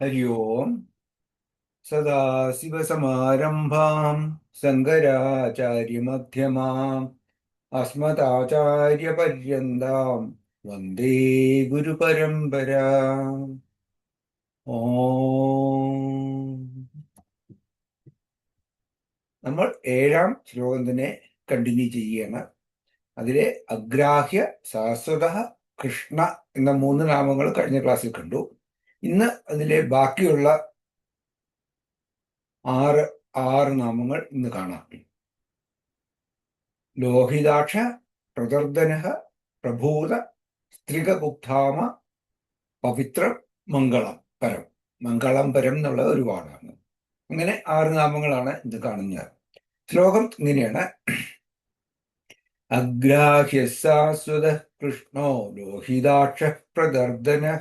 हरि ओम् सदाशिवसमारम्भाम् शङ्कराचार्यमध्यमाम् अस्मदाचार्यपर्यन्ताम् वन्दे ഗുരുപരമ്പരാ ഓം നമ്മൾ ഏഴാം ശ്ലോകം തന്നെ കണ്ടിന്യൂ ചെയ്യുകയാണ് അതിലെ അഗ്രാഹ്യ ശാശ്വത കൃഷ്ണ എന്ന മൂന്ന് നാമങ്ങൾ കഴിഞ്ഞ ക്ലാസ്സിൽ കണ്ടു ഇന്ന് അതിലെ ബാക്കിയുള്ള ആറ് ആറ് നാമങ്ങൾ ഇന്ന് കാണാം. ലോഹിതാക്ഷ പ്രദർദനഹ പ്രഭൂത സ്ത്രികഗുപ്താമ പവിത്ര മംഗളം പരം. മംഗളം പരം എന്നുള്ള ഒരു വാടാണ്. അങ്ങനെ ആറ് നാമങ്ങളാണ് ഇത് കാണുന്നത്. ശ്ലോകം ഇങ്ങനെയാണ്. അഗ്രാഹ്യ സാസ്വത കൃഷ്ണോ ലോഹിതാക്ഷ പ്രദർദന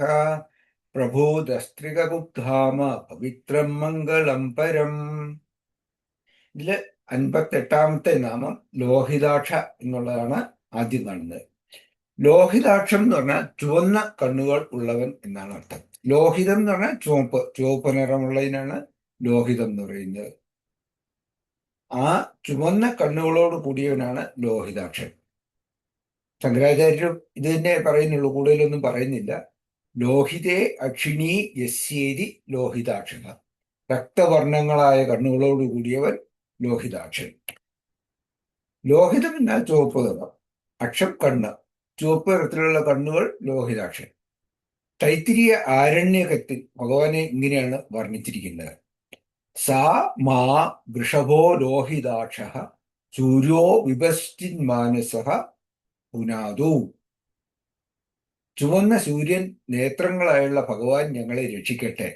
പ്രഭൂതസ്ത്രികഗുപ്താമ പവിത്രം മംഗളം പരം. ഇതിൽ അൻപത്തെട്ടാമത്തെ നാമം ലോഹിതാക്ഷ എന്നുള്ളതാണ് ആദ്യം കാണുന്നത്. ലോഹിതാക്ഷം എന്ന് പറഞ്ഞാൽ ചുവന്ന കണ്ണുകൾ ഉള്ളവൻ എന്നാണ് അർത്ഥം. ലോഹിതം എന്ന് പറഞ്ഞാൽ ചുവപ്പ് ചുവപ്പ് നിറമുള്ളതിനാണ് ലോഹിതം എന്ന് പറയുന്നത്. ആ ചുവന്ന കണ്ണുകളോട് കൂടിയവനാണ് ലോഹിതാക്ഷൻ. ശങ്കരാചാര്യരും ഇത് തന്നെ പറയുന്നുള്ളൂ കൂടുതലൊന്നും പറയുന്നില്ല. ലോഹിതേ അക്ഷിണി യസ്യേതി ലോഹിതാക്ഷ രക്തവർണങ്ങളായ കണ്ണുകളോട് കൂടിയവൻ ലോഹിതാക്ഷൻ. ലോഹിതം എന്നാൽ ചുവപ്പ് നിറം. അക്ഷം കണ്ണ്. ചുവപ്പ് നിറത്തിലുള്ള കണ്ണുകൾ ലോഹിതാക്ഷൻ. തൈത്തിരിയ ആരണ്യകത്തിൽ ഭഗവാനെ ഇങ്ങനെയാണ് വർണിച്ചിരിക്കുന്നത്. സാ മാ വൃഷഭോ ലോഹിതാക്ഷ സൂര്യോ വിഭസ്റ്റിൻ മാനസ പുനാദു. ചുവന്ന സൂര്യൻ നേത്രങ്ങളായുള്ള ഭഗവാൻ ഞങ്ങളെ രക്ഷിക്കട്ടെ.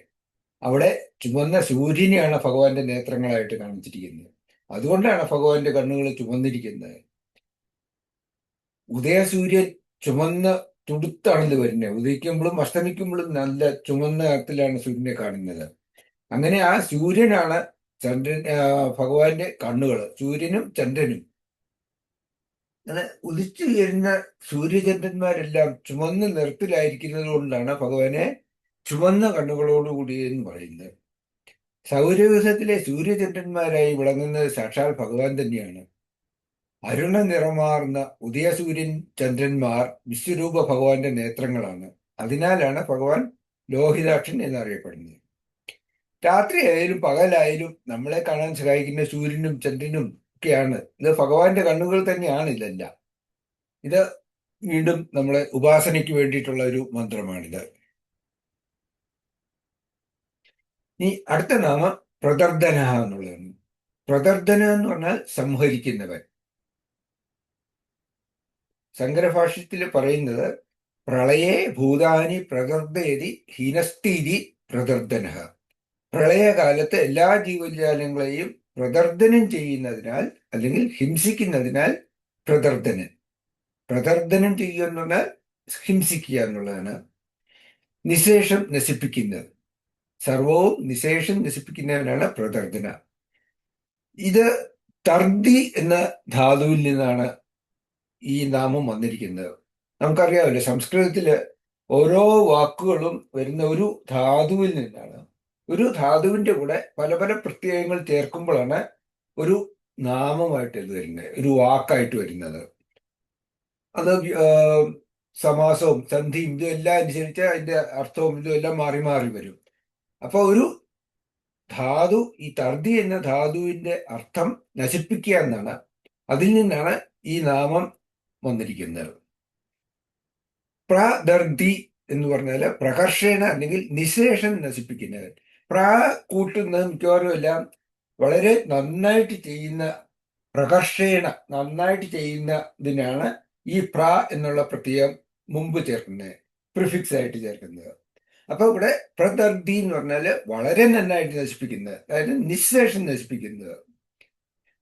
അവിടെ ചുവന്ന സൂര്യനെയാണ് ഭഗവാന്റെ നേത്രങ്ങളായിട്ട് കാണിച്ചിരിക്കുന്നത്. അതുകൊണ്ടാണ് ഭഗവാന്റെ കണ്ണുകൾ ചുമന്നിരിക്കുന്നത്. ഉദയസൂര്യൻ ചുമന്ന തുടുത്താണിത് വരുന്നത്. ഉദയിക്കുമ്പോഴും അസ്തമിക്കുമ്പോഴും നല്ല ചുമന്ന നിറത്തിലാണ് സൂര്യനെ കാണുന്നത്. അങ്ങനെ ആ സൂര്യനാണ് ചന്ദ്രൻ ഭഗവാന്റെ കണ്ണുകൾ. സൂര്യനും ചന്ദ്രനും ഉദിച്ചു വരുന്ന സൂര്യചന്ദ്രന്മാരെല്ലാം ചുമന്ന നിറത്തിലായിരിക്കുന്നത് കൊണ്ടാണ് ഭഗവാനെ ചുമന്ന കണ്ണുകളോടുകൂടി എന്ന് പറയുന്നത്. സൗരയൂഥത്തിലെ സൂര്യചന്ദ്രന്മാരായി വിളങ്ങുന്നത് സാക്ഷാൽ ഭഗവാൻ തന്നെയാണ്. അരുണ നിറമാർന്ന ഉദയസൂര്യൻ ചന്ദ്രന്മാർ വിശ്വരൂപ ഭഗവാന്റെ നേത്രങ്ങളാണ്. അതിനാലാണ് ഭഗവാൻ ലോഹിതാക്ഷൻ എന്നറിയപ്പെടുന്നത്. രാത്രിയായാലും പകലായാലും നമ്മളെ കാണാൻ സഹായിക്കുന്ന സൂര്യനും ചന്ദ്രനും ഒക്കെയാണ്. ഇത് ഭഗവാന്റെ കണ്ണുകൾ തന്നെയാണ് ഇതെല്ലാം. ഇത് വീണ്ടും നമ്മളെ ഉപാസനയ്ക്ക് വേണ്ടിയിട്ടുള്ള ഒരു മന്ത്രമാണിത്. ഇനി അടുത്ത നാമം പ്രദർദന എന്നുള്ളതാണ്. പ്രദർദന എന്ന് പറഞ്ഞാൽ സംഹരിക്കുന്നവൻ. ശങ്കരഭാഷ്യത്തിൽ പറയുന്നത് പ്രളയെ ഭൂതാനി പ്രകർദ്ദേതി ഹീനസ്ഥിതി പ്രദർദന പ്രളയകാലത്ത് എല്ലാ ജീവജാലങ്ങളെയും പ്രദർദനം ചെയ്യുന്നതിനാൽ അല്ലെങ്കിൽ ഹിംസിക്കുന്നതിനാൽ പ്രദർദനൻ പ്രദർദനം ചെയ്യുന്ന ഹിംസിക്കുക എന്നുള്ളതാണ് നിശേഷം നശിപ്പിക്കുന്നത്. സർവവും നിശേഷം നശിപ്പിക്കുന്നവനാണ് പ്രദർദന. ഇത് തർദി എന്ന ധാതുവിൽ നിന്നാണ് ഈ നാമം വന്നിരിക്കുന്നത്. നമുക്കറിയാമല്ലോ സംസ്കൃതത്തിൽ ഓരോ വാക്കുകളും വരുന്ന ഒരു ധാതുവിൽ നിന്നാണ്. ഒരു ധാതുവിന്റെ കൂടെ പല പല പ്രത്യയങ്ങൾ ചേർക്കുമ്പോഴാണ് ഒരു നാമമായിട്ട് ഇത് വരുന്നത് ഒരു വാക്കായിട്ട് വരുന്നത്. അത് സമാസവും സന്ധിയും ഇതും എല്ലാം അനുസരിച്ച് അതിന്റെ അർത്ഥവും ഇതും എല്ലാം മാറി മാറി വരും. അപ്പൊ ഒരു ധാതു ഈ തർദി എന്ന ധാതുവിന്റെ അർത്ഥം നശിപ്പിക്കുക എന്നാണ് അതിൽ നിന്നാണ് ഈ നാമം വന്നിരിക്കുന്നത്. പ്രദർദി എന്ന് പറഞ്ഞാൽ പ്രകർഷേണ അല്ലെങ്കിൽ നിശേഷൻ നശിപ്പിക്കുന്നവൻ പ്ര കൂട്ടുന്ന മിക്കവാറും എല്ലാം വളരെ നന്നായിട്ട് ചെയ്യുന്ന പ്രകർഷേണ നന്നായിട്ട് ചെയ്യുന്ന ഇതിനാണ് ഈ പ്ര എന്നുള്ള പ്രത്യയം മുമ്പ് ചേർക്കുന്നത് പ്രിഫിക്സ് ആയിട്ട് ചേർക്കുന്നത്. അപ്പൊ ഇവിടെ പ്രദർദി എന്ന് പറഞ്ഞാൽ വളരെ നന്നായിട്ട് നശിപ്പിക്കുന്നത് അതായത് നിശേഷം നശിപ്പിക്കുന്നത്.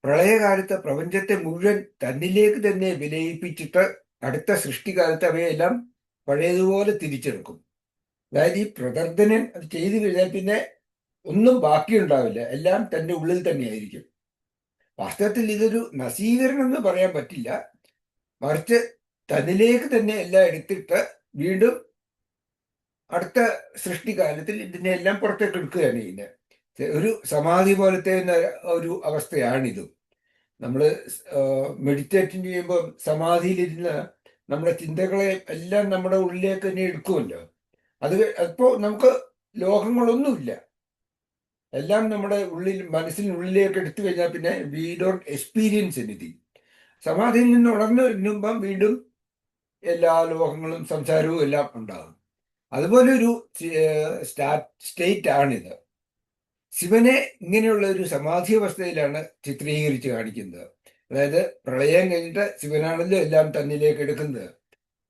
പ്രളയകാലത്ത് പ്രപഞ്ചത്തെ മുഴുവൻ തന്നിലേക്ക് തന്നെ വിലയിപ്പിച്ചിട്ട് അടുത്ത സൃഷ്ടികാലത്ത് അവയെല്ലാം പഴയതുപോലെ തിരിച്ചെടുക്കും. അതായത് ഈ പ്രദർദനൻ അത് ചെയ്തു കഴിഞ്ഞാൽ പിന്നെ ഒന്നും ബാക്കിയുണ്ടാവില്ല. എല്ലാം തന്റെ ഉള്ളിൽ തന്നെയായിരിക്കും. വാസ്തവത്തിൽ ഇതൊരു നശീകരണം എന്ന് പറയാൻ പറ്റില്ല. മറിച്ച് തന്നിലേക്ക് തന്നെ എല്ലാം എടുത്തിട്ട് വീണ്ടും അടുത്ത സൃഷ്ടികാലത്തിൽ ഇതിനെ എല്ലാം പുറത്തേക്ക് എടുക്കുകയാണ് ഇതിനെ ഒരു സമാധി പോലത്തെ ഒരു അവസ്ഥയാണിതും. നമ്മൾ മെഡിറ്റേറ്റ് ചെയ്യുമ്പോൾ സമാധിയിലിരുന്ന് നമ്മുടെ ചിന്തകളെ എല്ലാം നമ്മുടെ ഉള്ളിലേക്ക് തന്നെ എടുക്കുമല്ലോ. അത് അപ്പോൾ നമുക്ക് ലോകങ്ങളൊന്നുമില്ല. എല്ലാം നമ്മുടെ ഉള്ളിൽ മനസ്സിനുള്ളിലേക്ക് എടുത്തു കഴിഞ്ഞാൽ പിന്നെ വി ഡോണ്ട് എക്സ്പീരിയൻസ് എനിത്തിങ് സമാധിയിൽ നിന്ന് ഉണർന്നു വരുമ്പം വീണ്ടും എല്ലാ ലോഹങ്ങളും സംസാരവും എല്ലാം ഉണ്ടാകും. അതുപോലെ ഒരു സ്റ്റേറ്റ് ആണിത്. ശിവനെ ഇങ്ങനെയുള്ള ഒരു സമാധി അവസ്ഥയിലാണ് ചിത്രീകരിച്ച് കാണിക്കുന്നത്. അതായത് പ്രളയം കഴിഞ്ഞിട്ട് ശിവനാണല്ലോ എല്ലാം തന്നിലേക്ക് എടുക്കുന്നത്.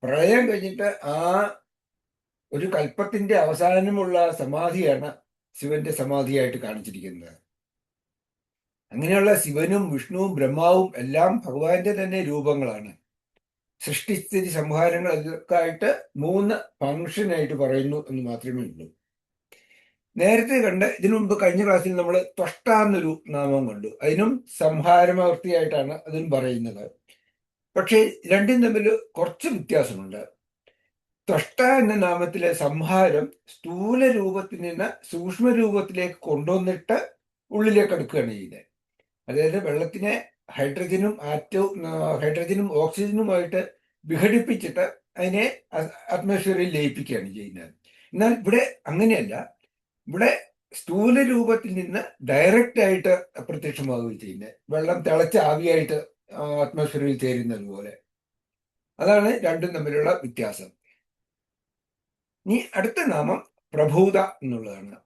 പ്രളയം കഴിഞ്ഞിട്ട് ആ ഒരു കൽപ്പത്തിന്റെ അവസാനമുള്ള സമാധിയാണ് ശിവന്റെ സമാധിയായിട്ട് കാണിച്ചിരിക്കുന്നത്. അങ്ങനെയുള്ള ശിവനും വിഷ്ണുവും ബ്രഹ്മാവും എല്ലാം ഭഗവാന്റെ തന്നെ രൂപങ്ങളാണ്. സൃഷ്ടിസ്ഥിതി സംഹാരങ്ങളൊക്കെ മൂന്ന് ഫങ്ഷനായിട്ട് പറയുന്നു എന്ന് മാത്രമേ ഉള്ളൂ. നേരത്തെ കണ്ട് ഇതിനു മുമ്പ് കഴിഞ്ഞ ക്ലാസ്സിൽ നമ്മൾ ത്വഷ്ട എന്നൊരു നാമം കണ്ടു. അതിനും സംഹാരമൂർത്തിയായിട്ടാണ് അതിനും പറയുന്നത്. പക്ഷേ രണ്ടും തമ്മിൽ കുറച്ച് വ്യത്യാസമുണ്ട്. ത്വഷ്ട എന്ന നാമത്തിലെ സംഹാരം സ്ഥൂല രൂപത്തിൽ നിന്ന് സൂക്ഷ്മ രൂപത്തിലേക്ക് കൊണ്ടുവന്നിട്ട് ഉള്ളിലേക്ക് എടുക്കുകയാണ് ചെയ്യുന്നത്. അതായത് വെള്ളത്തിനെ ഹൈഡ്രജനും ആറ്റവും ഹൈഡ്രജനും ഓക്സിജനുമായിട്ട് വിഘടിപ്പിച്ചിട്ട് അതിനെ അറ്റ്മോസ്ഫിയറിൽ ലയിപ്പിക്കുകയാണ് ചെയ്യുന്നത്. എന്നാൽ ഇവിടെ അങ്ങനെയല്ല. ഇവിടെ സ്ഥൂല രൂപത്തിൽ നിന്ന് ഡയറക്റ്റ് ആയിട്ട് അപ്രത്യക്ഷമാവുകയും ചെയ്യുന്നത്. വെള്ളം തിളച്ച ആവിയായിട്ട് അറ്റ്മോസ്ഫിയറിൽ ചേരുന്നത് പോലെ. അതാണ് രണ്ടും തമ്മിലുള്ള വ്യത്യാസം. ഇനി അടുത്ത നാമം പ്രഭൂത എന്നുള്ളതാണ്.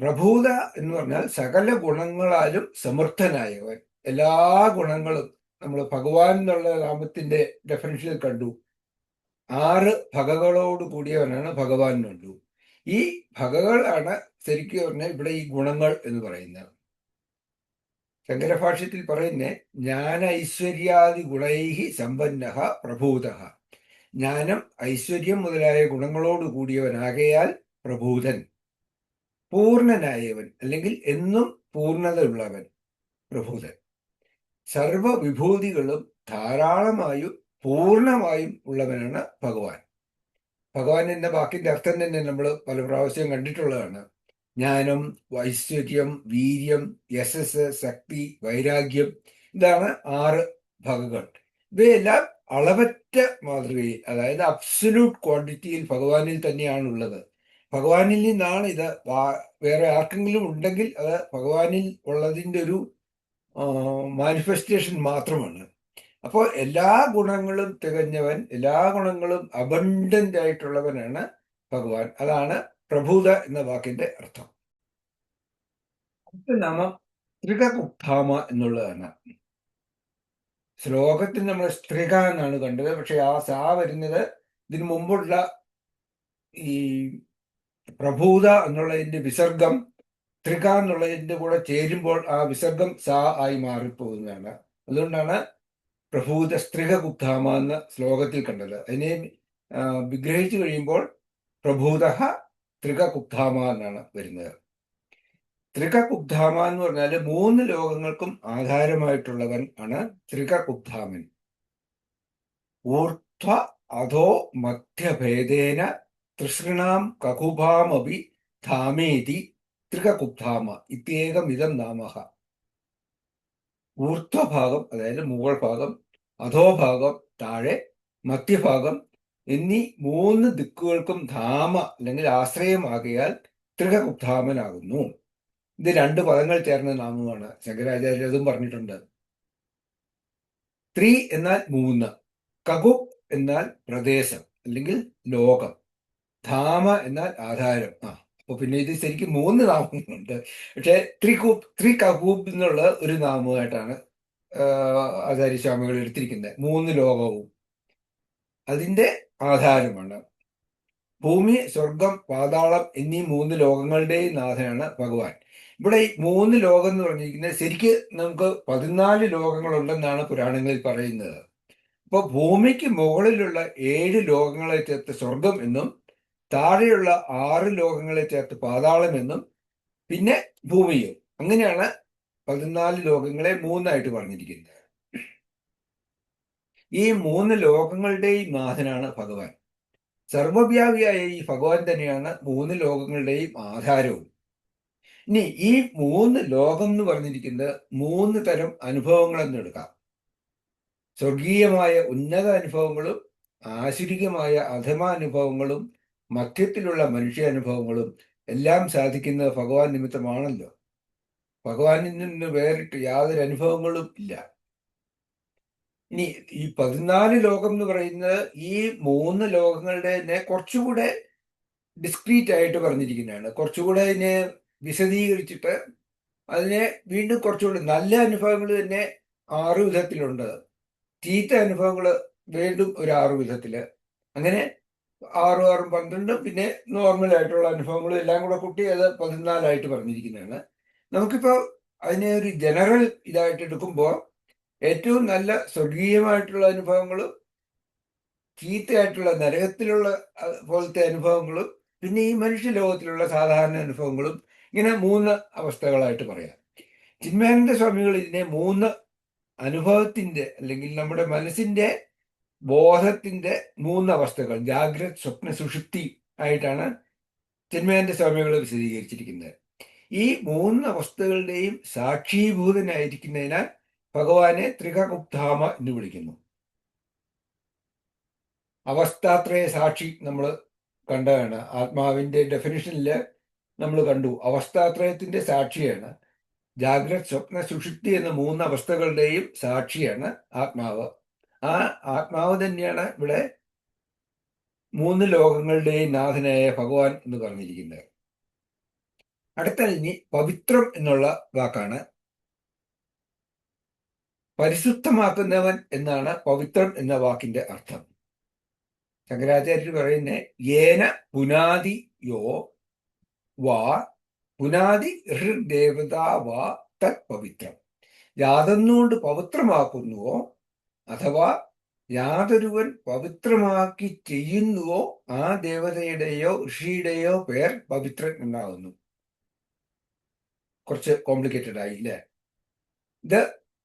പ്രഭൂത എന്ന് പറഞ്ഞാൽ സകല ഗുണങ്ങളാലും സമർത്ഥനായവൻ. എല്ലാ ഗുണങ്ങളും നമ്മൾ ഭഗവാൻ എന്നുള്ള നാമത്തിന്റെ ഡെഫിനേഷനിൽ കണ്ടു. ആറ് ഭഗകളോട് കൂടിയവനാണ് ഭഗവാൻ കണ്ടു. ഈ ഭഗകളാണ് ശരിക്കും പറഞ്ഞാൽ ഇവിടെ ഈ ഗുണങ്ങൾ എന്ന് പറയുന്നത്. ശങ്കരഭാഷ്യത്തിൽ പറയുന്നേ ജ്ഞാന ഐശ്വര്യാദി ഗുണൈഹി സമ്പന്ന പ്രഭൂത. ജ്ഞാനം ഐശ്വര്യം മുതലായ ഗുണങ്ങളോട് കൂടിയവനാകയാൽ പ്രഭൂതൻ പൂർണനായവൻ അല്ലെങ്കിൽ എന്നും പൂർണതയുള്ളവൻ പ്രഭൂതൻ സർവവിഭൂതികളും ധാരാളമായും പൂർണമായും ഉള്ളവനാണ് ഭഗവാൻ. ഭഗവാൻ എന്ന വാക്കിന്റെ അർത്ഥം തന്നെ നമ്മൾ പല പ്രാവശ്യം കണ്ടിട്ടുള്ളതാണ്. ജ്ഞാനം ഐശ്വര്യം വീര്യം യശസ് ശക്തി വൈരാഗ്യം ഇതാണ് ആറ് ഭഗകൾ ഇവയെല്ലാം അളവറ്റ മാതൃകയിൽ അതായത് അബ്സല്യൂട്ട് ക്വാണ്ടിറ്റിയിൽ ഭഗവാനിൽ തന്നെയാണ് ഉള്ളത് ഭഗവാനിൽ നിന്നാണ് ഇത് വേറെ ആർക്കെങ്കിലും ഉണ്ടെങ്കിൽ അത് ഭഗവാനിൽ ഉള്ളതിന്റെ ഒരു മാനിഫെസ്റ്റേഷൻ മാത്രമാണ്. അപ്പോൾ എല്ലാ ഗുണങ്ങളും തികഞ്ഞവൻ എല്ലാ ഗുണങ്ങളും അബണ്ടന്റ് ആയിട്ടുള്ളവനാണ് ഭഗവാൻ. അതാണ് പ്രഭൂത എന്ന വാക്കിന്റെ അർത്ഥം. അടുത്ത നാമം ത്രികകുപ്ധാമ എന്നുള്ളതാണ്. ശ്ലോകത്തിൽ നമ്മൾ സ്ത്രിക എന്നാണ് കണ്ടത്. പക്ഷെ ആ സാ വരുന്നത് ഇതിനു മുമ്പുള്ള ഈ പ്രഭൂത എന്നുള്ളതിന്റെ വിസർഗം ത്രിക എന്നുള്ളതിന്റെ കൂടെ ചേരുമ്പോൾ ആ വിസർഗം സാ ആയി മാറിപ്പോകുന്നതാണ്. അതുകൊണ്ടാണ് പ്രഭൂത സ്ത്രികഗുപ്താമ എന്ന ശ്ലോകത്തിൽ കണ്ടത്. അതിനെ വിഗ്രഹിച്ചു കഴിയുമ്പോൾ പ്രഭൂത ത്രികകുപ്താമ എന്നാണ് വരുന്നത്. ത്രികകുപ്താമ എന്ന് പറഞ്ഞാൽ മൂന്ന് ലോകങ്ങൾക്കും ആധാരമായിട്ടുള്ളവൻ ആണ് ത്രികുബ്ധാമൻ ഊർധ്വ അധോ മധ്യഭേദേന തൃശൃണാം കകുഭാമപി ധാമേതി ത്രികുബ്ധാമ ഇത്യേകം ഇതം നാമഹ. ഊർധ്വഭാഗം അതായത് മുകൾ ഭാഗം അധോഭാഗം താഴെ മധ്യഭാഗം എന്നീ മൂന്ന് ദിക്കുകൾക്കും ധാമ അല്ലെങ്കിൽ ആശ്രയമാകിയാൽ ത്രികകുപ്താമനാകുന്നു ഇത് രണ്ട് പദങ്ങൾ ചേർന്ന നാമമാണ്. ശങ്കരാചാര്യ അതും പറഞ്ഞിട്ടുണ്ട്. ത്രീ എന്നാൽ മൂന്ന് കകു എന്നാൽ പ്രദേശം അല്ലെങ്കിൽ ലോകം ധാമ എന്നാൽ ആധാരം. ആ അപ്പൊ പിന്നെ ഇത് ശരിക്കും മൂന്ന് നാമങ്ങളുണ്ട്. പക്ഷെ ത്രികൂപ് ത്രി കകൂപ് എന്നുള്ള ഒരു നാമമായിട്ടാണ് ആചാര്യസ്വാമികൾ എടുത്തിരിക്കുന്നത്. മൂന്ന് ലോകവും അതിന്റെ ആധാരമാണ്. ഭൂമി സ്വർഗം പാതാളം എന്നീ മൂന്ന് ലോകങ്ങളുടെയും നാഥനാണ് ഭഗവാൻ. ഇവിടെ മൂന്ന് ലോകം എന്ന് പറഞ്ഞിരിക്കുന്നത് ശരിക്ക് നമുക്ക് പതിനാല് ലോകങ്ങളുണ്ടെന്നാണ് പുരാണങ്ങളിൽ പറയുന്നത്. അപ്പോൾ ഭൂമിക്ക് മുകളിലുള്ള ഏഴ് ലോകങ്ങളെ ചേർത്ത് സ്വർഗം എന്നും താഴെയുള്ള ആറ് ലോകങ്ങളെ ചേർത്ത് പാതാളം എന്നും പിന്നെ ഭൂമിയും. അങ്ങനെയാണ് പതിനാല് ലോകങ്ങളെ മൂന്നായിട്ട് പറഞ്ഞിരിക്കുന്നത്. ഈ മൂന്ന് ലോകങ്ങളുടെയും നാഥനാണ് ഭഗവാൻ. സർവവ്യാപിയായ ഈ ഭഗവാൻ തന്നെയാണ് മൂന്ന് ലോകങ്ങളുടെയും ആധാരവും. ഇനി ഈ മൂന്ന് ലോകം എന്ന് പറഞ്ഞിരിക്കുന്നത് മൂന്ന് തരം അനുഭവങ്ങളെന്ന് എടുക്കാം. സ്വർഗീയമായ ഉന്നത അനുഭവങ്ങളും ആശ്വരികമായ അധമ അനുഭവങ്ങളും മധ്യത്തിലുള്ള മനുഷ്യാനുഭവങ്ങളും എല്ലാം സാധിക്കുന്നത് ഭഗവാൻ നിമിത്തമാണല്ലോ. ഭഗവാനിൽ നിന്ന് വേറിട്ട് യാതൊരു അനുഭവങ്ങളും ഇല്ല. ഇനി ഈ പതിനാല് ലോകം എന്ന് പറയുന്നത് ഈ മൂന്ന് ലോകങ്ങളുടെ തന്നെ കുറച്ചുകൂടെ ഡിസ്ക്രീറ്റ് ആയിട്ട് പറഞ്ഞിരിക്കുന്നതാണ്. കുറച്ചുകൂടെ അതിനെ വിശദീകരിച്ചിട്ട് അതിനെ വീണ്ടും കുറച്ചുകൂടി നല്ല അനുഭവങ്ങൾ തന്നെ ആറ് വിധത്തിലുണ്ട്. ചീത്ത അനുഭവങ്ങൾ വീണ്ടും ഒരു ആറ് വിധത്തിൽ അങ്ങനെ ആറും ആറും പന്ത്രണ്ടും പിന്നെ നോർമൽ ആയിട്ടുള്ള അനുഭവങ്ങളും എല്ലാം കൂടെ കൂട്ടി അത് പതിനാലായിട്ട് പറഞ്ഞിരിക്കുന്നതാണ്. നമുക്കിപ്പോൾ അതിനെ ഒരു ജനറൽ ഇതായിട്ട് എടുക്കുമ്പോൾ ഏറ്റവും നല്ല സ്വർഗീയമായിട്ടുള്ള അനുഭവങ്ങളും ചീത്തയായിട്ടുള്ള നരകത്തിലുള്ള പോലത്തെ അനുഭവങ്ങളും പിന്നെ ഈ മനുഷ്യ ലോകത്തിലുള്ള സാധാരണ അനുഭവങ്ങളും ഇങ്ങനെ മൂന്ന് അവസ്ഥകളായിട്ട് പറയാം. ചിന്മയാനന്ദ സ്വാമികൾ ഇതിനെ മൂന്ന് അനുഭവത്തിന്റെ അല്ലെങ്കിൽ നമ്മുടെ മനസ്സിന്റെ ബോധത്തിന്റെ മൂന്ന് അവസ്ഥകൾ ജാഗ്രത് സ്വപ്ന സുഷുപ്തി ആയിട്ടാണ് ചിന്മയാനന്ദ സ്വാമികൾ വിശദീകരിച്ചിരിക്കുന്നത്. ഈ മൂന്ന് അവസ്ഥകളുടെയും സാക്ഷീഭൂതനായിരിക്കുന്നതിനാൽ ഭഗവാനെ ത്രികഗുപ്താമ എന്ന് വിളിക്കുന്നു. അവസ്ഥാത്രയ സാക്ഷി നമ്മൾ കണ്ടതാണ് ആത്മാവിന്റെ ഡെഫിനിഷനിൽ നമ്മൾ കണ്ടു. അവസ്ഥാത്രയത്തിന്റെ സാക്ഷിയാണ്. ജാഗ്രത് സ്വപ്ന സുഷുപ്തി എന്ന മൂന്ന് അവസ്ഥകളുടെയും സാക്ഷിയാണ് ആത്മാവ്. ആ ആത്മാവ് തന്നെയാണ് ഇവിടെ മൂന്ന് ലോകങ്ങളുടെയും നാഥനായ ഭഗവാൻ എന്ന് പറഞ്ഞിരിക്കുന്നത്. അടുത്ത ഇനി പവിത്രം എന്നുള്ള വാക്കാണ്. പരിശുദ്ധമാക്കുന്നവൻ എന്നാണ് പവിത്രം എന്ന വാക്കിന്റെ അർത്ഥം. ശങ്കരാചാര്യർ പറയുന്ന ഏന പുനാദി യോ വാ പുനാദി ഹൃദേവതാ വാ തത് പവിത്രം. യാതൊന്നുകൊണ്ട് പവിത്രമാക്കുന്നുവോ അഥവാ യാതൊരുവൻ പവിത്രമാക്കി ചെയ്യുന്നുവോ ആ ദേവതയുടെയോ ഋഷിയുടെയോ പേർ പവിത്രൻ എന്നാകുന്നു കുറച്ച് കോംപ്ലിക്കേറ്റഡ് ആയി അല്ലേ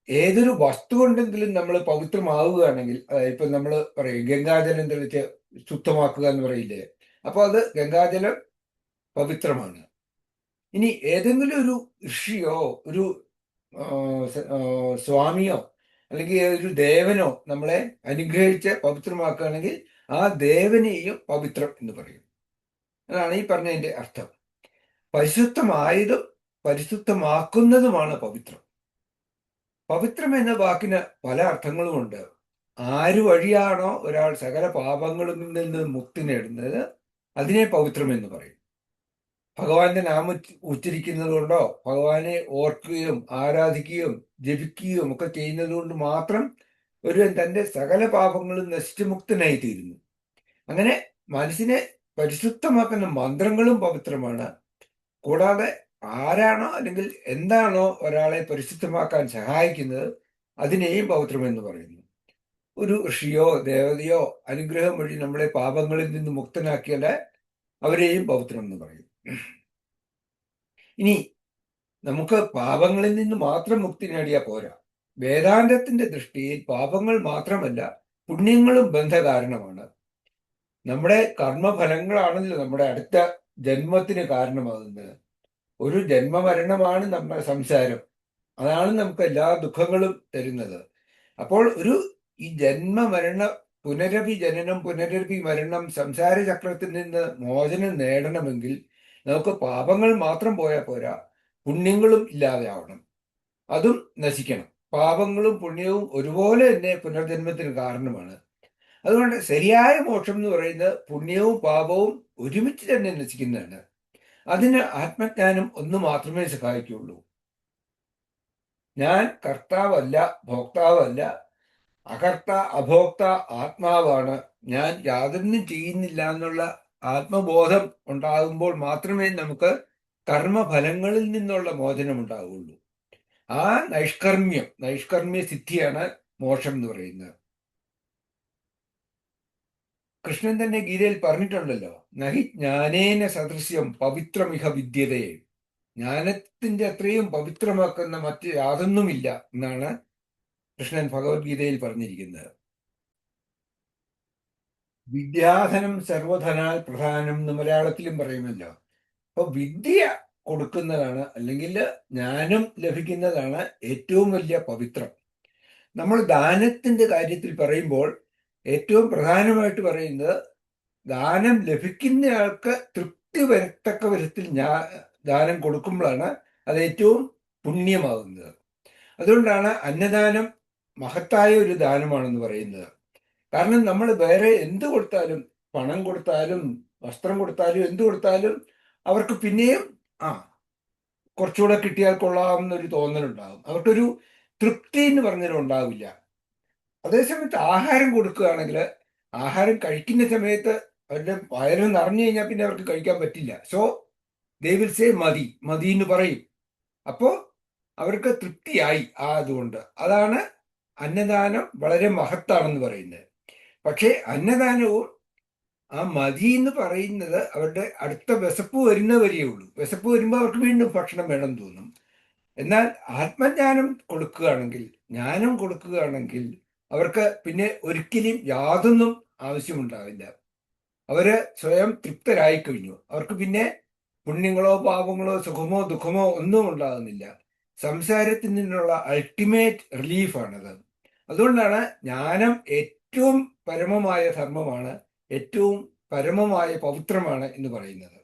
ഏതൊരു വസ്തു കൊണ്ടെങ്കിലും നമ്മൾ പവിത്രമാവുകയാണെങ്കിൽ ഇപ്പൊ നമ്മൾ പറയും ഗംഗാജലം തെളിച്ച് ശുദ്ധമാക്കുക എന്ന് പറയില്ലേ അപ്പൊ അത് ഗംഗാജലം പവിത്രമാണ്. ഇനി ഏതെങ്കിലും ഒരു ഋഷിയോ ഒരു സ്വാമിയോ അല്ലെങ്കിൽ ഒരു ദേവനോ നമ്മളെ അനുഗ്രഹിച്ച് പവിത്രമാക്കുകയാണെങ്കിൽ ആ ദേവനെയും പവിത്രം എന്ന് പറയും. അതാണ് ഈ പറഞ്ഞതിന്റെ അർത്ഥം. പരിശുദ്ധമായതും പരിശുദ്ധമാക്കുന്നതുമാണ് പവിത്രം. പവിത്രം എന്ന വാക്കിന് പല അർത്ഥങ്ങളുമുണ്ട്. ആര് വഴിയാണോ ഒരാൾ സകല പാപങ്ങളിൽ നിന്ന് മുക്തി നേടുന്നത് അതിനെ പവിത്രം എന്ന് പറയും. ഭഗവാന്റെ നാമം ഉച്ചരിക്കുന്നത് കൊണ്ടോ ഭഗവാനെ ഓർക്കുകയും ആരാധിക്കുകയും ജപിക്കുകയും ഒക്കെ ചെയ്യുന്നത് കൊണ്ട് മാത്രം ഒരുവൻ തന്റെ സകല പാപങ്ങളും നശിച്ച് മുക്തനായി തീരുന്നു അങ്ങനെ മനസ്സിനെ പരിശുദ്ധമാക്കുന്ന മന്ത്രങ്ങളും പവിത്രമാണ്. കൂടാതെ ആരാണോ അല്ലെങ്കിൽ എന്താണോ ഒരാളെ പരിശുദ്ധമാക്കാൻ സഹായിക്കുന്നത് അതിനെയും പൗത്രമെന്ന് പറയുന്നു. ഒരു ഋഷിയോ ദേവതയോ അനുഗ്രഹം വഴി നമ്മളെ പാപങ്ങളിൽ നിന്ന് മുക്തനാക്കിയാൽ അവരെയും പൗത്രം എന്ന് പറയും. ഇനി നമുക്ക് പാപങ്ങളിൽ നിന്ന് മാത്രം മുക്തി നേടിയാൽ പോരാ. വേദാന്തത്തിന്റെ ദൃഷ്ടിയിൽ പാപങ്ങൾ മാത്രമല്ല പുണ്യങ്ങളും ബന്ധകാരണമാണ്. നമ്മുടെ കർമ്മഫലങ്ങളാണല്ലോ നമ്മുടെ അടുത്ത ജന്മത്തിന് കാരണമാകുന്നത്. ഒരു ജന്മമരണമാണ് നമ്മുടെ സംസാരം. അതാണ് നമുക്ക് എല്ലാ ദുഃഖങ്ങളും തരുന്നത്. അപ്പോൾ ഒരു ഈ ജന്മമരണ പുനരഭി ജനനം പുനരഭി മരണം സംസാര ചക്രത്തിൽ നിന്ന് മോചനം നേടണമെങ്കിൽ നമുക്ക് പാപങ്ങൾ മാത്രം പോയാൽ പോരാ. പുണ്യങ്ങളും ഇല്ലാതെയാവണം. അതും നശിക്കണം. പാപങ്ങളും പുണ്യവും ഒരുപോലെ തന്നെ പുനർജന്മത്തിന് കാരണമാണ്. അതുകൊണ്ട് ശരിയായ മോക്ഷം എന്ന് പറയുന്നത് പുണ്യവും പാപവും ഒരുമിച്ച് തന്നെ നശിക്കുന്നതാണ്. അതിന് ആത്മജ്ഞാനം ഒന്ന് മാത്രമേ സഹായിക്കുള്ളൂ ഞാൻ കർത്താവല്ല ഭോക്താവല്ല അകർത്ത അഭോക്ത ആത്മാവാണ്. ഞാൻ യാതൊന്നും ചെയ്യുന്നില്ല എന്നുള്ള ആത്മബോധം ഉണ്ടാകുമ്പോൾ മാത്രമേ നമുക്ക് കർമ്മഫലങ്ങളിൽ നിന്നുള്ള മോചനം ഉണ്ടാവുള്ളൂ ആ നൈഷ്കർമ്മ്യം നൈഷ്കർമ്മ്യ സിദ്ധിയാണ് മോക്ഷം എന്ന് പറയുന്നത്. കൃഷ്ണൻ തന്നെ ഗീതയിൽ പറഞ്ഞിട്ടുണ്ടല്ലോ നഹി ജ്ഞാനേന സദൃശ്യം പവിത്രമിഹ വിദ്യതയെ ജ്ഞാനത്തിന്റെ അത്രയും പവിത്രമാക്കുന്ന മറ്റ് യാതൊന്നുമില്ല എന്നാണ് കൃഷ്ണൻ ഭഗവത്ഗീതയിൽ പറഞ്ഞിരിക്കുന്നത്. വിദ്യാധനം സർവധനാൽ പ്രധാനം എന്ന് മലയാളത്തിലും പറയുമല്ലോ. അപ്പൊ വിദ്യ കൊടുക്കുന്നതാണ് അല്ലെങ്കിൽ ജ്ഞാനം ലഭിക്കുന്നതാണ് ഏറ്റവും വലിയ പവിത്രം. നമ്മൾ ദാനത്തിന്റെ കാര്യത്തിൽ പറയുമ്പോൾ ഏറ്റവും പ്രധാനമായിട്ട് പറയുന്നത് ദാനം ലഭിക്കുന്നയാൾക്ക് തൃപ്തി വരത്തക്ക വിധത്തിൽ ഞാൻ ദാനം കൊടുക്കുമ്പോഴാണ് അത് ഏറ്റവും പുണ്യമാകുന്നത്. അതുകൊണ്ടാണ് അന്നദാനം മഹത്തായ ഒരു ദാനമാണെന്ന് പറയുന്നത്. കാരണം നമ്മൾ വേറെ എന്ത് കൊടുത്താലും പണം കൊടുത്താലും വസ്ത്രം കൊടുത്താലും എന്ത് കൊടുത്താലും അവർക്ക് പിന്നെയും ആ കുറച്ചുകൂടെ കിട്ടിയാൽ കൊള്ളാവുന്ന ഒരു തോന്നലുണ്ടാകും. അവർക്കൊരു തൃപ്തി എന്ന് പറഞ്ഞാലും ഉണ്ടാവില്ല. അതേസമയത്ത് ആഹാരം കൊടുക്കുകയാണെങ്കിൽ ആഹാരം കഴിക്കുന്ന സമയത്ത് അവരുടെ വയറ് നിറഞ്ഞു കഴിഞ്ഞാൽ പിന്നെ അവർക്ക് കഴിക്കാൻ പറ്റില്ല. സോ ദേ വിൽ സേ മതി മതി എന്ന് പറയും. അപ്പോൾ അവർക്ക് തൃപ്തിയായി ആ അതുകൊണ്ട് അതാണ് അന്നദാനം വളരെ മഹത്താണെന്ന് പറയുന്നത്. പക്ഷേ അന്നദാനവും ആ മതി എന്ന് പറയുന്നത് അവരുടെ അടുത്ത വിശപ്പ് വരുന്നവരേ ഉള്ളൂ. വിശപ്പ് വരുമ്പോൾ അവർക്ക് വീണ്ടും ഭക്ഷണം വേണം തോന്നും. എന്നാൽ ആത്മജ്ഞാനം കൊടുക്കുകയാണെങ്കിൽ ജ്ഞാനം കൊടുക്കുകയാണെങ്കിൽ അവർക്ക് പിന്നെ ഒരിക്കലും യാതൊന്നും ആവശ്യമുണ്ടാവില്ല. അവർ സ്വയം തൃപ്തരായി കഴിഞ്ഞു. അവർക്ക് പിന്നെ പുണ്യങ്ങളോ പാപങ്ങളോ സുഖമോ ദുഃഖമോ ഒന്നും ഉണ്ടാകുന്നില്ല. സംസാരത്തിൽ നിന്നുള്ള അൾട്ടിമേറ്റ് റിലീഫാണത് അതുകൊണ്ടാണ് ജ്ഞാനം ഏറ്റവും പരമമായ ധർമ്മമാണ് ഏറ്റവും പരമമായ പവിത്രമാണ് എന്ന് പറയുന്നത്.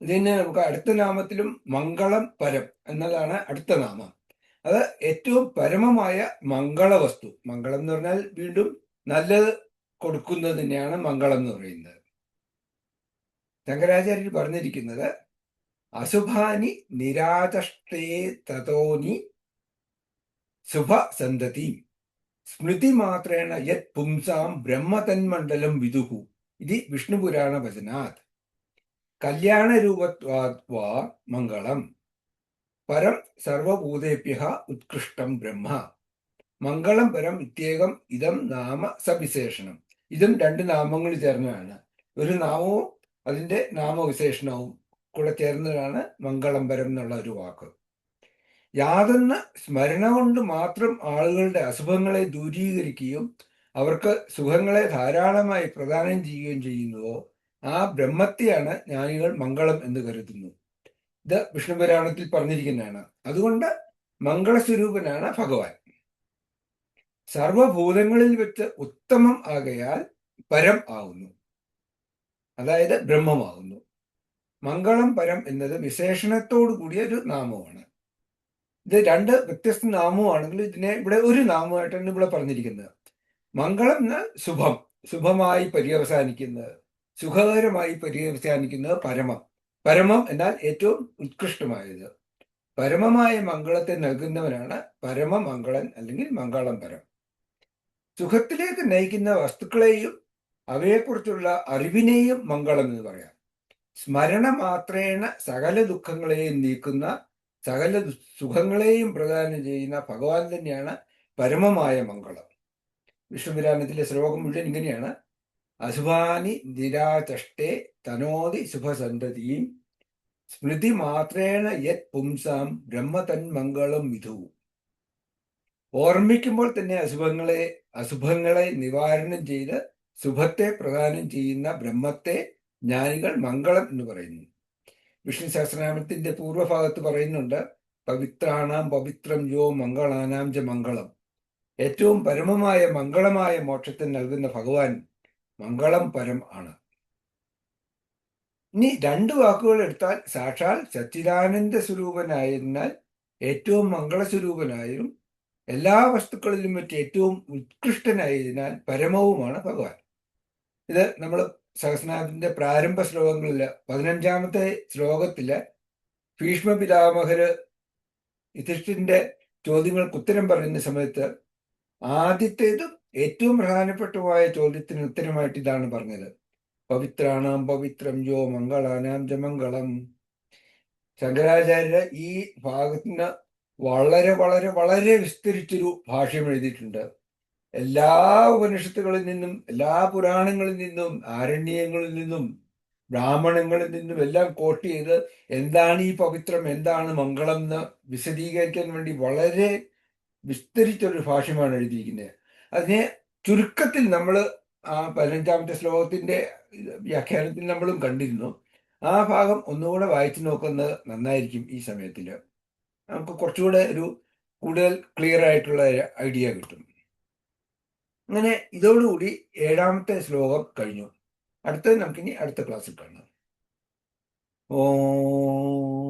ഇതിന് നമുക്ക് അടുത്ത നാമത്തിലും മംഗളം പരം എന്നതാണ് അടുത്ത നാമം. അത് ഏറ്റവും പരമമായ മംഗള വസ്തു മംഗളം എന്ന് പറഞ്ഞാൽ വീണ്ടും നല്ലത് കൊടുക്കുന്നത് തന്നെയാണ് മംഗളം എന്ന് പറയുന്നത്. ശങ്കരാചാര്യർ പറഞ്ഞിരിക്കുന്നത് അശുഭാനി നിരാചഷ്ടേ തതോനി ശുഭ സന്തതി സ്മൃതി മാത്രേണ യത് പുംസാം ബ്രഹ്മതന്മണ്ഡലം വിദുഹു ഇത് വിഷ്ണുപുരാണ വചനാത്. കല്യാണരൂപത്വാ മംഗളം. പരം സർവഭൂതേഭ്യ ഉത്കൃഷ്ടം ബ്രഹ്മ. മംഗളം പരം ഇത്യേകം ഇതം നാമ സവിശേഷണം. ഇതും രണ്ട് നാമങ്ങൾ ചേർന്നതാണ്. ഒരു നാമവും അതിന്റെ നാമവിശേഷണവും കൂടെ ചേർന്നതാണ് മംഗളം പരം എന്നുള്ള ഒരു വാക്ക്. യാതെന്ന സ്മരണ കൊണ്ട് മാത്രം ആളുകളുടെ അസുഖങ്ങളെ ദൂരീകരിക്കുകയും അവർക്ക് സുഖങ്ങളെ ധാരാളമായി പ്രദാനം ചെയ്യുകയും ചെയ്യുന്നുവോ ആ ബ്രഹ്മത്തെയാണ് ജ്ഞാനികൾ മംഗളം എന്ന് കരുതുന്നു. ഇത് വിഷ്ണുപുരാണത്തിൽ പറഞ്ഞിരിക്കുന്നതാണ്. അതുകൊണ്ട് മംഗളസ്വരൂപനാണ് ഭഗവാൻ. സർവഭൂതങ്ങളിൽ വെച്ച് ഉത്തമം ആകയാൽ പരം ആവുന്നു. അതായത് ബ്രഹ്മമാകുന്നു മംഗളം പരം എന്നത് വിശേഷണത്തോടു കൂടിയ ഒരു നാമമാണ് ഇത് രണ്ട് വ്യത്യസ്ത നാമമാണെങ്കിലും ഇതിനെ ഇവിടെ ഒരു നാമമായിട്ടാണ് ഇവിടെ പറഞ്ഞിരിക്കുന്നത്. മംഗളം എന്ന് ശുഭം. ശുഭമായി പര്യവസാനിക്കുന്നത്. സുഖകരമായി പര്യവസാനിക്കുന്നത് പരമം. പരമം എന്നാൽ ഏറ്റവും ഉത്കൃഷ്ടമായത്. പരമമായ മംഗളത്തെ നൽകുന്നവനാണ് പരമമംഗളൻ അല്ലെങ്കിൽ മംഗളം പരം. സുഖത്തിലേക്ക് നയിക്കുന്ന വസ്തുക്കളെയും അവയെക്കുറിച്ചുള്ള അറിവിനെയും മംഗളം എന്ന് പറയാം. സ്മരണ മാത്രേണ സകല ദുഃഖങ്ങളെയും നീക്കുന്ന സകല സുഖങ്ങളെയും പ്രദാനം ചെയ്യുന്ന ഭഗവാൻ തന്നെയാണ് പരമമായ മംഗളം. വിഷ്ണുപുരാണത്തിലെ ശ്ലോകം മുഴുവൻ ഇങ്ങനെയാണ്. അശുഭാനി നിരാചഷ്ടേ തനോതി ശുഭസന്തതിയും സ്മൃതി മാത്രേണ യത് പുംസാം ബ്രഹ്മതന്മംഗളം വിധു ഓർമ്മിക്കുമ്പോൾ തന്നെ അശുഭങ്ങളെ അശുഭങ്ങളെ നിവാരണം ചെയ്ത് ശുഭത്തെ പ്രദാനം ചെയ്യുന്ന ബ്രഹ്മത്തെ ജ്ഞാനികൾ മംഗളം എന്ന് പറയുന്നു. വിഷ്ണു സഹസ്രനാമത്തിന്റെ പൂർവഭാഗത്ത് പറയുന്നുണ്ട് പവിത്രാണാം പവിത്രം യോ മംഗളാനാം ച മംഗളം. ഏറ്റവും പരമമായ മംഗളമായ മോക്ഷത്തെ നൽകുന്ന ഭഗവാൻ മംഗളം പരം ആണ്. ഇനി രണ്ട് വാക്കുകൾ എടുത്താൽ സാക്ഷാൽ സച്ചിദാനന്ദ സ്വരൂപനായതിനാൽ ഏറ്റവും മംഗള മംഗളസ്വരൂപനായും എല്ലാ വസ്തുക്കളിലും വെച്ച് ഏറ്റവും ഉത്കൃഷ്ടനായതിനാൽ പരമവുമാണ് ഭഗവാൻ. ഇത് നമ്മൾ സഹസ്രനാഥിന്റെ പ്രാരംഭ ശ്ലോകങ്ങളിൽ പതിനഞ്ചാമത്തെ ശ്ലോകത്തിൽ ഭീഷ്മ പിതാമഹര് യുധിഷ്ഠിന്റെ ചോദ്യങ്ങൾക്ക് ഉത്തരം പറയുന്ന സമയത്ത് ആദ്യത്തേതും ഏറ്റവും പ്രധാനപ്പെട്ടതുമായ ചോദ്യത്തിന് ഉത്തരമായിട്ട് ഇതാണ് പറഞ്ഞത്. പവിത്രാണാം പവിത്രം യോ മംഗളാനാം ജമംഗളം മംഗളം. ശങ്കരാചാര്യ ഈ ഭാഗത്തിന് വളരെ വളരെ വളരെ വിസ്തരിച്ചൊരു ഭാഷ്യം എഴുതിയിട്ടുണ്ട്. എല്ലാ ഉപനിഷത്തുകളിൽ നിന്നും എല്ലാ പുരാണങ്ങളിൽ നിന്നും ആരണ്യങ്ങളിൽ നിന്നും ബ്രാഹ്മണങ്ങളിൽ നിന്നും എല്ലാം കോട്ട് ചെയ്ത് എന്താണ് ഈ പവിത്രം എന്താണ് മംഗളം എന്ന് വിശദീകരിക്കാൻ വേണ്ടി വളരെ വിസ്തരിച്ചൊരു ഭാഷ്യമാണ് എഴുതിയിരിക്കുന്നത്. അതിനെ ചുരുക്കത്തിൽ നമ്മൾ ആ പതിനഞ്ചാമത്തെ ശ്ലോകത്തിന്റെ വ്യാഖ്യാനത്തിൽ നമ്മളും കണ്ടിരുന്നു. ആ ഭാഗം ഒന്നുകൂടെ വായിച്ചു നോക്കുന്നത് നന്നായിരിക്കും ഈ സമയത്തിൽ. നമുക്ക് കുറച്ചുകൂടെ ഒരു കൂടുതൽ ക്ലിയർ ആയിട്ടുള്ള ഐഡിയ കിട്ടും. അങ്ങനെ ഇതോടുകൂടി ഏഴാമത്തെ ശ്ലോകം കഴിഞ്ഞു. അടുത്തത് നമുക്കിനി അടുത്ത ക്ലാസ്സിൽ കാണാം. ഓം